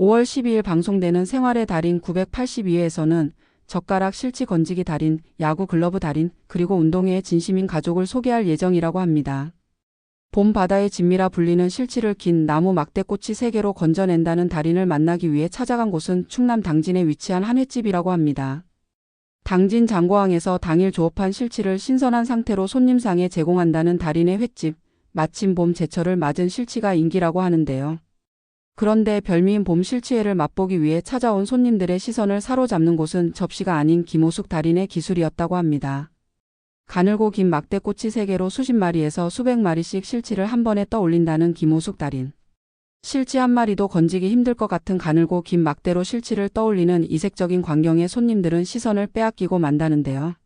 5월 12일 방송되는 생활의 달인 982회에서는 젓가락 실치 건지기 달인, 야구 글러브 달인, 그리고 운동회의 진심인 가족을 소개할 예정이라고 합니다. 봄 바다의 진미라 불리는 실치를 긴 나무 막대꽃이 세 개로 건져낸다는 달인을 만나기 위해 찾아간 곳은 충남 당진에 위치한 한 횟집이라고 합니다. 당진 장고항에서 당일 조업한 실치를 신선한 상태로 손님상에 제공한다는 달인의 횟집, 마침 봄 제철을 맞은 실치가 인기라고 하는데요. 그런데 별미인 봄 실치회를 맛보기 위해 찾아온 손님들의 시선을 사로잡는 곳은 접시가 아닌 김호숙 달인의 기술이었다고 합니다. 가늘고 긴 막대꽃이 세 개로 수십 마리에서 수백 마리씩 실치를 한 번에 떠올린다는 김호숙 달인. 실치 한 마리도 건지기 힘들 것 같은 가늘고 긴 막대로 실치를 떠올리는 이색적인 광경에 손님들은 시선을 빼앗기고 만다는데요.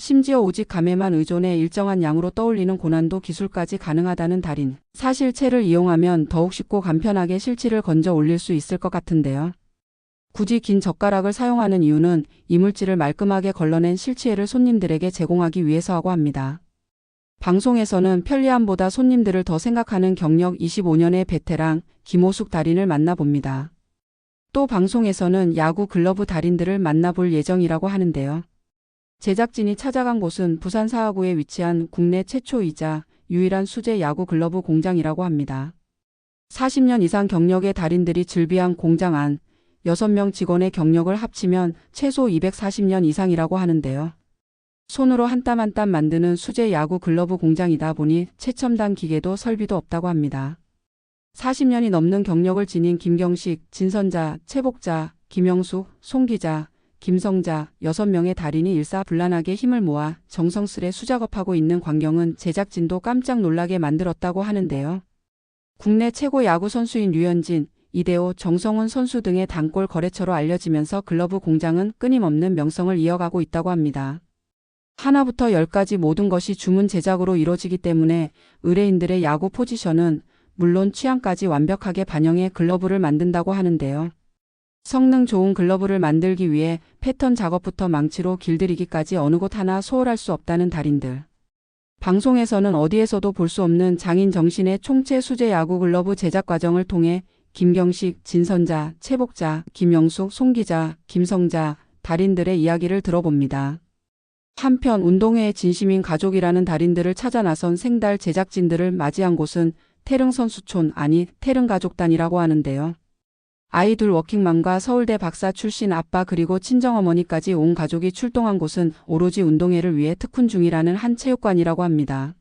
심지어 오직 감에만 의존해 일정한 양으로 떠올리는 고난도 기술까지 가능하다는 달인. 사실 채를 이용하면 더욱 쉽고 간편하게 실치를 건져 올릴 수 있을 것 같은데요. 굳이 긴 젓가락을 사용하는 이유는 이물질을 말끔하게 걸러낸 실치회를 손님들에게 제공하기 위해서하고 합니다. 방송에서는 편리함보다 손님들을 더 생각하는 경력 25년의 베테랑 김호숙 달인을 만나봅니다. 또 방송에서는 야구 글러브 달인들을 만나볼 예정이라고 하는데요. 제작진이 찾아간 곳은 부산 사하구에 위치한 국내 최초이자 유일한 수제 야구 글러브 공장이라고 합니다. 40년 이상 경력의 달인들이 즐비한 공장 안 6명 직원의 경력을 합치면 최소 240년 이상이라고 하는데요. 손으로 한 땀 한 땀 만드는 수제 야구 글러브 공장이다 보니 최첨단 기계도 설비도 없다고 합니다. 40년이 넘는 경력을 지닌 김경식, 진선자, 최복자, 김영숙, 송기자, 김성자 6명의 달인이 일사불란하게 힘을 모아 정성스레 수작업하고 있는 광경은 제작진도 깜짝 놀라게 만들었다고 하는데요. 국내 최고 야구 선수인 류현진, 이대호, 정성훈 선수 등의 단골 거래처로 알려지면서 글러브 공장은 끊임없는 명성을 이어가고 있다고 합니다. 하나부터 열까지 모든 것이 주문 제작으로 이루어지기 때문에 의뢰인들의 야구 포지션은 물론 취향까지 완벽하게 반영해 글러브를 만든다고 하는데요. 성능 좋은 글러브를 만들기 위해 패턴 작업부터 망치로 길들이기까지 어느 곳 하나 소홀할 수 없다는 달인들. 방송에서는 어디에서도 볼 수 없는 장인 정신의 총체 수제 야구 글러브 제작 과정을 통해 김경식, 진선자, 최복자, 김영숙, 송기자, 김성자, 달인들의 이야기를 들어봅니다. 한편 운동회의 진심인 가족이라는 달인들을 찾아 나선 생달 제작진들을 맞이한 곳은 태릉 선수촌 아니 태릉 가족단이라고 하는데요. 아이들 워킹맘과 서울대 박사 출신 아빠 그리고 친정어머니까지 온 가족이 출동한 곳은 오로지 운동회를 위해 특훈 중이라는 한 체육관이라고 합니다.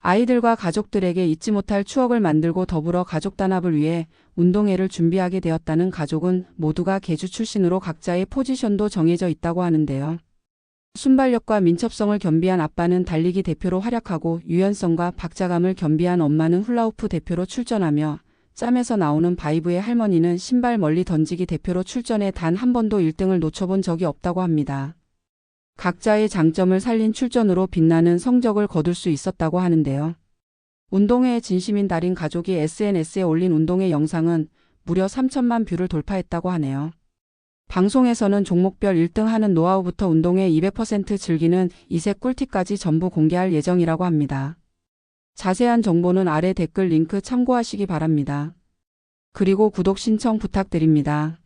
아이들과 가족들에게 잊지 못할 추억을 만들고 더불어 가족 단합을 위해 운동회를 준비하게 되었다는 가족은 모두가 개주 출신으로 각자의 포지션도 정해져 있다고 하는데요. 순발력과 민첩성을 겸비한 아빠는 달리기 대표로 활약하고 유연성과 박자감을 겸비한 엄마는 훌라후프 대표로 출전하며 짬에서 나오는 바이브의 할머니는 신발 멀리 던지기 대표로 출전해 단한 번도 1등을 놓쳐본 적이 없다고 합니다. 각자의 장점을 살린 출전으로 빛나는 성적을 거둘 수 있었다고 하는데요. 운동회에 진심인 달인 가족이 SNS에 올린 운동회 영상은 무려 3천만 뷰를 돌파했다고 하네요. 방송에서는 종목별 1등 하는 노하우부터 운동회 200% 즐기는 이색 꿀팁까지 전부 공개할 예정이라고 합니다. 자세한 정보는 아래 댓글 링크 참고하시기 바랍니다. 그리고 구독 신청 부탁드립니다.